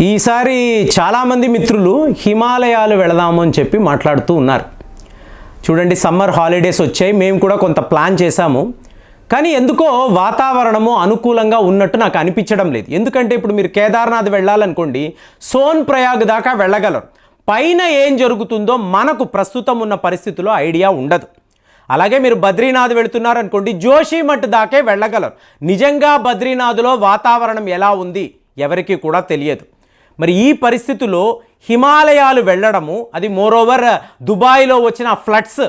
ఈసారి చాలామంది మిత్రులు హిమాలయాలు వెళదాము అని చెప్పి మాట్లాడుతూ ఉన్నారు. చూడండి సమ్మర్ హాలిడేస్ వచ్చాయి. మేము కూడా కొంత ప్లాన్ చేశాము. కానీ ఎందుకో వాతావరణము అనుకూలంగా ఉన్నట్టు నాకు అనిపించడం లేదు. ఎందుకంటే ఇప్పుడు మీరు కేదార్నాథ్ వెళ్ళాలనుకోండి సోన్ ప్రయాగ్ దాకా వెళ్ళగలరు. పైన ఏం జరుగుతుందో మనకు ప్రస్తుతం ఉన్న పరిస్థితిలో ఐడియా ఉండదు. అలాగే మీరు బద్రీనాథ్ వెళుతున్నారనుకోండి జోషిమఠ్ దాకే వెళ్ళగలరు. నిజంగా బద్రీనాథ్లో వాతావరణం ఎలా ఉంది? ఎవరికీ కూడా తెలియదు. మరి ఈ పరిస్థితిలో హిమాలయాలు వెళ్ళడము అది మోరోవర్ దుబాయ్లో వచ్చిన ఫ్లడ్స్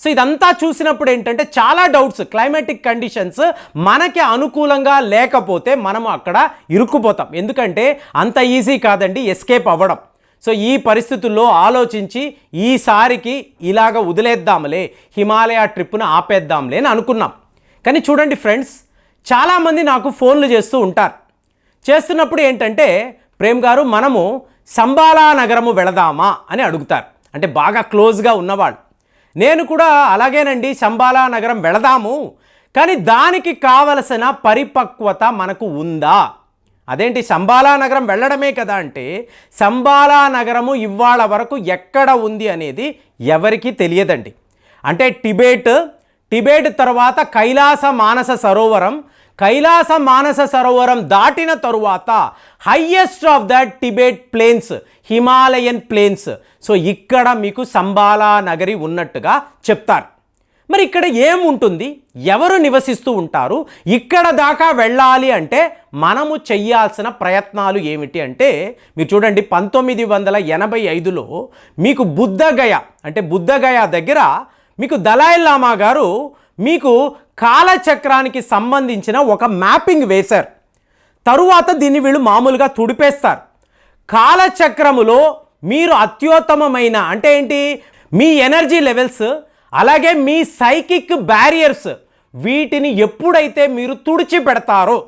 సో ఇదంతా చూసినప్పుడు ఏంటంటే చాలా డౌట్స్ క్లైమాటిక్ కండిషన్స్ మనకి అనుకూలంగా లేకపోతే మనము అక్కడ ఇరుక్కుపోతాం. ఎందుకంటే అంత ఈజీ కాదండి ఎస్కేప్ అవ్వడం. సో ఈ పరిస్థితుల్లో ఆలోచించి ఈసారికి ఇలాగ వదిలేద్దాంలే హిమాలయ ట్రిప్ను ఆపేద్దాంలే అని అనుకున్నాం. కానీ చూడండి ఫ్రెండ్స్ చాలామంది నాకు ఫోన్లు చేస్తూ ఉంటారు. చేస్తున్నప్పుడు ఏంటంటే ప్రేమ్ గారు మనము సంబాలా నగరము వెళదామా అని అడుగుతారు. అంటే బాగా క్లోజ్గా ఉన్నవాళ్ళు. నేను కూడా అలాగేనండి సంబాలా నగరం వెళదాము కానీ దానికి కావలసిన పరిపక్వత మనకు ఉందా? అదేంటి సంబాలా నగరం వెళ్ళడమే కదా అంటే సంబాలా నగరము ఇవాళ వరకు ఎక్కడ ఉంది అనేది ఎవరికీ తెలియదండి. అంటే టిబేట్ టిబేట్ తర్వాత కైలాస మానస సరోవరం కైలాస మానస సరోవరం దాటిన తరువాత highest of the Tibet plains Himalayan plains so ఇక్కడ మీకు సంబాలా నగరి ఉన్నట్టుగా చెప్తారు. మరి ఇక్కడ ఏముంటుంది? ఎవరు నివసిస్తూ ఉంటారు? ఇక్కడ దాకా వెళ్ళాలి అంటే మనము చెయ్యాల్సిన ప్రయత్నాలు ఏమిటి అంటే మీరు చూడండి పంతొమ్మిది వందల ఎనభై ఐదులో మీకు బుద్ధగయ అంటే బుద్ధగయ దగ్గర మీకు దలాయి లామా గారు మీకు కాలచక్రానికి సంబంధించిన ఒక మ్యాపింగ్ వేశారు. తరువాత దీన్ని వీళ్ళు మామూలుగా తుడిపేస్తారు. కాలచక్రములో మీరు అత్యుత్తమమైన అంటే ఏంటి? మీ ఎనర్జీ లెవెల్స్ అలాగే మీ సైకిక్ బ్యారియర్స్ వీటిని ఎప్పుడైతే మీరు తుడిచి పెడతారో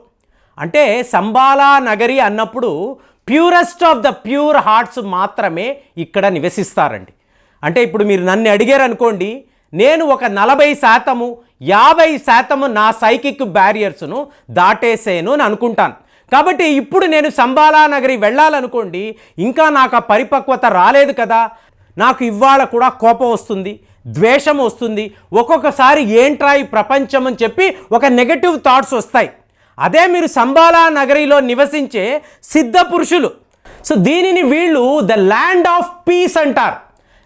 అంటే సంబాలా నగరి అన్నప్పుడు purest of the pure hearts మాత్రమే ఇక్కడ నివసిస్తారండి. అంటే ఇప్పుడు మీరు నన్ను అడిగారు అనుకోండి నేను ఒక నలభై శాతము యాభై శాతము నా సైకిక్ బ్యారియర్స్ను దాటేసేను అని అనుకుంటాను. కాబట్టి ఇప్పుడు నేను సంబాలా నగరి వెళ్ళాలనుకోండి ఇంకా నాకు ఆ పరిపక్వత రాలేదు కదా. నాకు ఇవాళ కూడా కోపం వస్తుంది ద్వేషం వస్తుంది. ఒక్కొక్కసారి ఏంట్రా ఈ ప్రపంచం అని చెప్పి ఒక నెగటివ్ థాట్స్ వస్తాయి. అదే మీరు సంబాలా నగరిలో నివసించే సిద్ధ పురుషులు. సో దీనిని వీళ్ళు ద ల్యాండ్ ఆఫ్ పీస్ అంటారు.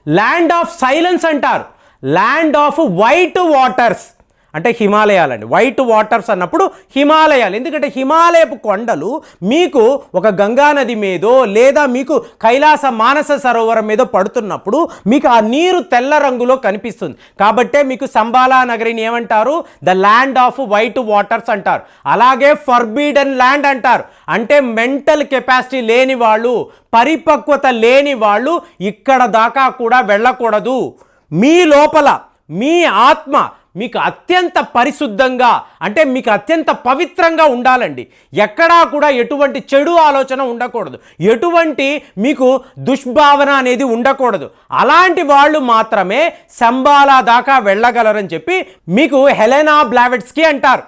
ల్యాండ్ ఆఫ్ సైలెన్స్ అంటారు. Land of white waters. అంటే హిమాలయాలండి. వైట్ వాటర్స్ అన్నప్పుడు హిమాలయాలు. ఎందుకంటే హిమాలయపు కొండలు మీకు ఒక గంగా నది మీదో లేదా మీకు కైలాస మానస సరోవరం మీదో పడుతున్నప్పుడు మీకు ఆ నీరు తెల్ల రంగులో కనిపిస్తుంది. కాబట్టే మీకు సంబాలా నగరిని ఏమంటారు? The land of white waters అంటారు. అలాగే ఫర్బీడన్ ల్యాండ్ అంటారు. అంటే మెంటల్ కెపాసిటీ లేని వాళ్ళు పరిపక్వత లేని వాళ్ళు ఇక్కడ దాకా కూడా వెళ్ళకూడదు. మీ లోపల మీ ఆత్మ మీకు అత్యంత పరిశుద్ధంగా అంటే మీకు అత్యంత పవిత్రంగా ఉండాలండి. ఎక్కడా కూడా ఎటువంటి చెడు ఆలోచన ఉండకూడదు. ఎటువంటి మీకు దుష్భావన అనేది ఉండకూడదు. అలాంటి వాళ్ళు మాత్రమే సంబాలా దాకా వెళ్ళగలరని చెప్పి మీకు హెలెనా బ్లావెట్స్కి అంటారు.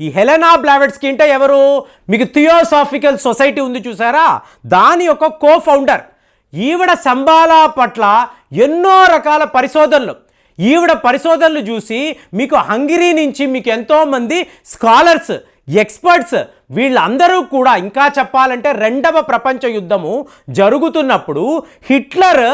ఈ హెలెనా బ్లావెట్స్కి అంటే ఎవరు? మీకు థియోసాఫికల్ సొసైటీ ఉంది చూసారా? దాని యొక్క కో ఫౌండర్ ఈవిడ సంబాలా పట్ల ఎన్నో రకాల పరిశోధనలు. ఈవిడ పరిశోధనలు చూసి మీకు హంగరీ నుంచి మీకు ఎంతోమంది స్కాలర్స్ ఎక్స్పర్ట్స్ వీళ్ళందరూ కూడా ఇంకా చెప్పాలంటే రెండవ ప్రపంచ యుద్ధము జరుగుతున్నప్పుడు హిట్లర్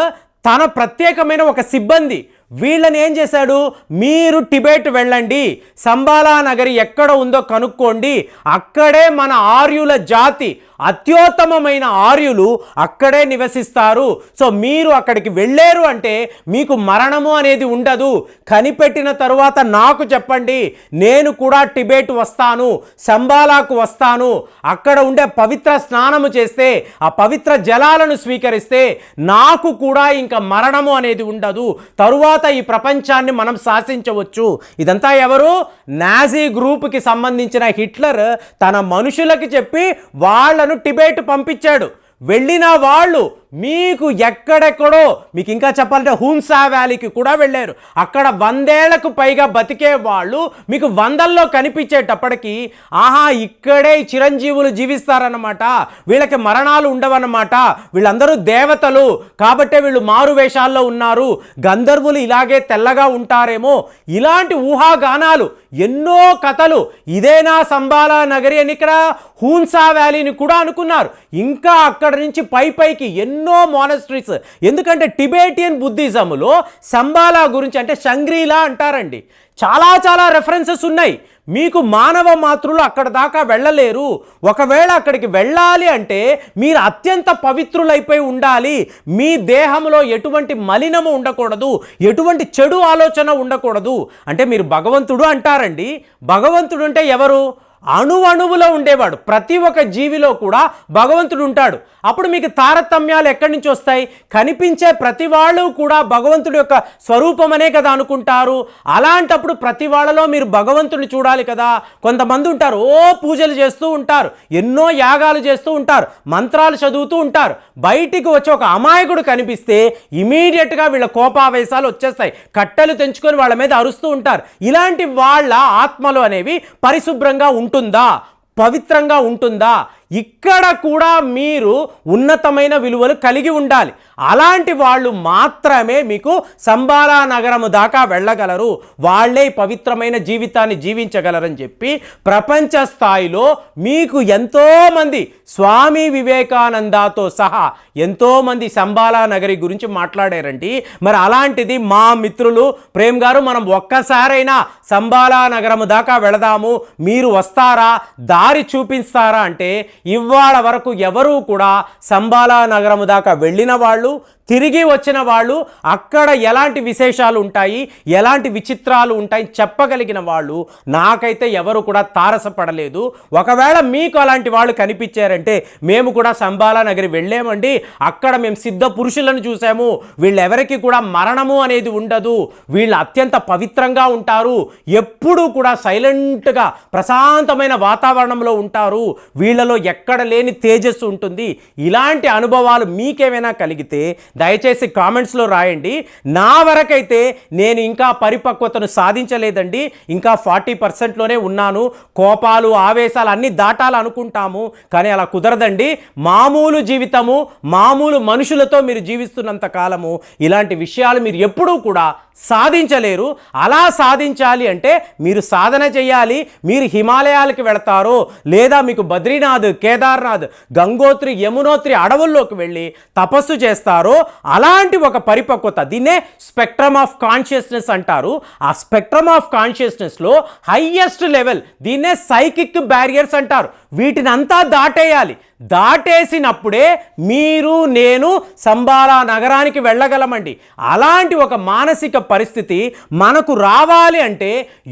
తన ప్రత్యేకమైన ఒక సిబ్బంది వీళ్ళని ఏం చేశాడు? మీరు టిబెట్ వెళ్ళండి. సంబాలా నగరి ఎక్కడ ఉందో కనుక్కోండి. అక్కడే మన ఆర్యుల జాతి అత్యుత్తమమైన ఆర్యులు అక్కడే నివసిస్తారు. సో మీరు అక్కడికి వెళ్ళారు అంటే మీకు మరణము అనేది ఉండదు. కనిపెట్టిన తరువాత నాకు చెప్పండి. నేను కూడా టిబెట్ వస్తాను. సంబాలాకు వస్తాను. అక్కడ ఉండే పవిత్ర స్నానము చేస్తే ఆ పవిత్ర జలాలను స్వీకరిస్తే నాకు కూడా ఇంకా మరణము అనేది ఉండదు. తరువాత ఈ ప్రపంచాన్ని మనం శాసించవచ్చు. ఇదంతా ఎవరు? నాజీ గ్రూప్కి సంబంధించిన హిట్లర్ తన మనుషులకి చెప్పి వాళ్ళను టిబెట్ పంపించాడు. వెళ్ళిన వాళ్ళు మీకు ఎక్కడెక్కడో మీకు ఇంకా చెప్పాలంటే హూన్సా వ్యాలీకి కూడా వెళ్ళారు. అక్కడ వందేళ్ళకు పైగా బతికే వాళ్ళు మీకు వందల్లో కనిపించేటప్పటికీ ఆహా ఇక్కడే చిరంజీవులు జీవిస్తారన్నమాట. వీళ్ళకి మరణాలు ఉండవన్నమాట. వీళ్ళందరూ దేవతలు. కాబట్టే వీళ్ళు మారు వేషాల్లో ఉన్నారు. గంధర్వులు ఇలాగే తెల్లగా ఉంటారేమో. ఇలాంటి ఊహాగానాలు ఎన్నో కథలు ఇదేనా సంబాలా నగరి అని ఇక్కడ హూన్సా వ్యాలీని కూడా అనుకున్నారు. ఇంకా అక్కడ నుంచి పై పైకి ఎన్నో మోనస్ట్రీస్ ఎందుకంటే టిబేటియన్ బుద్ధిజంలో సంబాలా గురించి అంటే షంగ్రీలా అంటారండి. చాలా చాలా రెఫరెన్సెస్ ఉన్నాయి. మీకు మానవ మాతృలు అక్కడ దాకా వెళ్ళలేరు. ఒకవేళ అక్కడికి వెళ్ళాలి అంటే మీరు అత్యంత పవిత్రులైపోయి ఉండాలి. మీ దేహంలో ఎటువంటి మలినము ఉండకూడదు. ఎటువంటి చెడు ఆలోచన ఉండకూడదు. అంటే మీరు భగవంతుడు అంటారండి. భగవంతుడు అంటే ఎవరు? అణువణువులో ఉండేవాడు. ప్రతి ఒక్క జీవిలో కూడా భగవంతుడు ఉంటాడు. అప్పుడు మీకు తారతమ్యాలు ఎక్కడి నుంచి వస్తాయి? కనిపించే ప్రతి వాళ్ళు కూడా భగవంతుడి యొక్క స్వరూపమనే కదా అనుకుంటారు. అలాంటప్పుడు ప్రతి వాళ్ళలో మీరు భగవంతుడిని చూడాలి కదా. కొంతమంది ఉంటారు ఓ పూజలు చేస్తూ ఉంటారు ఎన్నో యాగాలు చేస్తూ ఉంటారు మంత్రాలు చదువుతూ ఉంటారు. బయటికి వచ్చి ఒక అమాయకుడు కనిపిస్తే ఇమీడియట్గా వీళ్ళ కోపావేశాలు వచ్చేస్తాయి. కట్టెలు తెంచుకొని వాళ్ళ మీద అరుస్తూ ఉంటారు. ఇలాంటి వాళ్ళ ఆత్మలు అనేవి పరిశుభ్రంగా ఉంటుందా? పవిత్రంగా ఉంటుందా? ఇక్కడ కూడా మీరు ఉన్నతమైన విలువలు కలిగి ఉండాలి. అలాంటి వాళ్ళు మాత్రమే మీకు సంబాలా నగరము దాకా వెళ్ళగలరు. వాళ్ళే పవిత్రమైన జీవితాన్ని జీవించగలరని చెప్పి ప్రపంచ స్థాయిలో మీకు ఎంతోమంది స్వామి వివేకానందతో సహా ఎంతోమంది సంబాలా నగరి గురించి మాట్లాడారండి. మరి అలాంటిది మా మిత్రులు ప్రేమ్ గారు మనం ఒక్కసారైనా సంబాలా నగరము దాకా వెళదాము. మీరు వస్తారా? దారి చూపిస్తారా? అంటే ఇవాళ వరకు ఎవరూ కూడా సంబాలా నగరము దాకా వెళ్ళిన వాళ్ళు తిరిగి వచ్చిన వాళ్ళు అక్కడ ఎలాంటి విశేషాలు ఉంటాయి ఎలాంటి విచిత్రాలు ఉంటాయి చెప్పగలిగిన వాళ్ళు నాకైతే ఎవరు కూడా తారసపడలేదు. ఒకవేళ మీకు అలాంటి వాళ్ళు కనిపించారంటే మేము కూడా సంబాలా నగరి వెళ్ళామండి. అక్కడ మేము సిద్ధ పురుషులను చూసాము. వీళ్ళెవరికి కూడా మరణము అనేది ఉండదు. వీళ్ళు అత్యంత పవిత్రంగా ఉంటారు. ఎప్పుడూ కూడా సైలెంట్గా ప్రశాంతమైన వాతావరణంలో ఉంటారు. వీళ్ళలో ఎక్కడ లేని తేజస్సు ఉంటుంది. ఇలాంటి అనుభవాలు మీకేమైనా కలిగితే దయచేసి కామెంట్స్లో రాయండి. నా వరకైతే నేను ఇంకా పరిపక్వతను సాధించలేదండి. ఇంకా ఫార్టీ పర్సెంట్లోనే ఉన్నాను. కోపాలు ఆవేశాలు అన్నీ దాటాలనుకుంటాము కానీ అలా కుదరదండి. మామూలు జీవితము మామూలు మనుషులతో మీరు జీవిస్తున్నంత కాలము ఇలాంటి విషయాలు మీరు ఎప్పుడూ కూడా సాధించలేరు. అలా సాధించాలి అంటే మీరు సాధన చేయాలి. మీరు హిమాలయాలకు వెళతారో లేదా మీకు బద్రీనాథ్ కేదార్నాథ్ గంగోత్రి యమునోత్రి అడవుల్లోకి వెళ్ళి తపస్సు చేస్తారో అలాంటి ఒక పరిపక్వత దీన్నే స్పెక్ట్రమ్ ఆఫ్ కాన్షియస్నెస్ అంటారు. ఆ స్పెక్ట్రమ్ ఆఫ్ కాన్షియస్నెస్లో హయ్యెస్ట్ లెవెల్ దీన్నే సైకిక్ బ్యారియర్స్ అంటారు. వీటిని అంతా దాటేయాలి. దాటేసినప్పుడే మీరు నేను సంబాలా నగరానికి వెళ్ళగలమండి. అలాంటి ఒక మానసిక పరిస్థితి మనకు రావాలి అంటే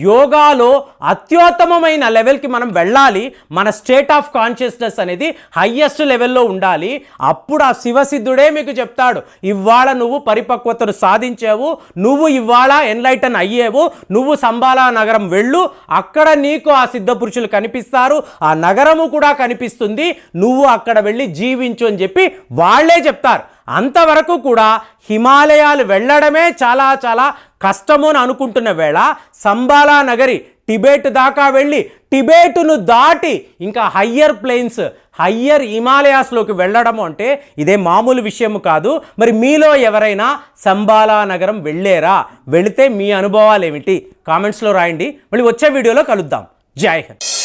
యోగాలో అత్యుత్తమమైన లెవెల్కి మనం వెళ్ళాలి. మన స్టేట్ ఆఫ్ కాన్షియస్నెస్ అనేది హయ్యెస్ట్ లెవెల్లో ఉండాలి. అప్పుడు ఆ శివసిద్ధుడే మీకు చెప్తాడు ఇవాళ నువ్వు పరిపక్వతను సాధించావు నువ్వు ఇవాళ ఎన్లైటన్ అయ్యేవు నువ్వు సంబాలా నగరం వెళ్ళు అక్కడ నీకు ఆ సిద్ధ పురుషులు కనిపిస్తారు ఆ నగరము కూడా కనిపిస్తుంది నువ్వు అక్కడ వెళ్ళి జీవించు అని చెప్పి వాళ్ళే చెప్తారు. అంతవరకు కూడా హిమాలయాలు వెళ్ళడమే చాలా చాలా కష్టము అని అనుకుంటున్న వేళ సంబాలా నగరి టిబెట్ దాకా వెళ్ళి టిబెట్ను దాటి ఇంకా హయ్యర్ ప్లేన్స్ హయ్యర్ హిమాలయాస్లోకి వెళ్ళడము అంటే ఇదే మామూలు విషయము కాదు. మరి మీలో ఎవరైనా సంబాలా నగరం వెళ్ళారా? వెళితే మీ అనుభవాలు ఏమిటి కామెంట్స్లో రాయండి. మళ్ళీ వచ్చే వీడియోలో కలుద్దాం. జై హింద్.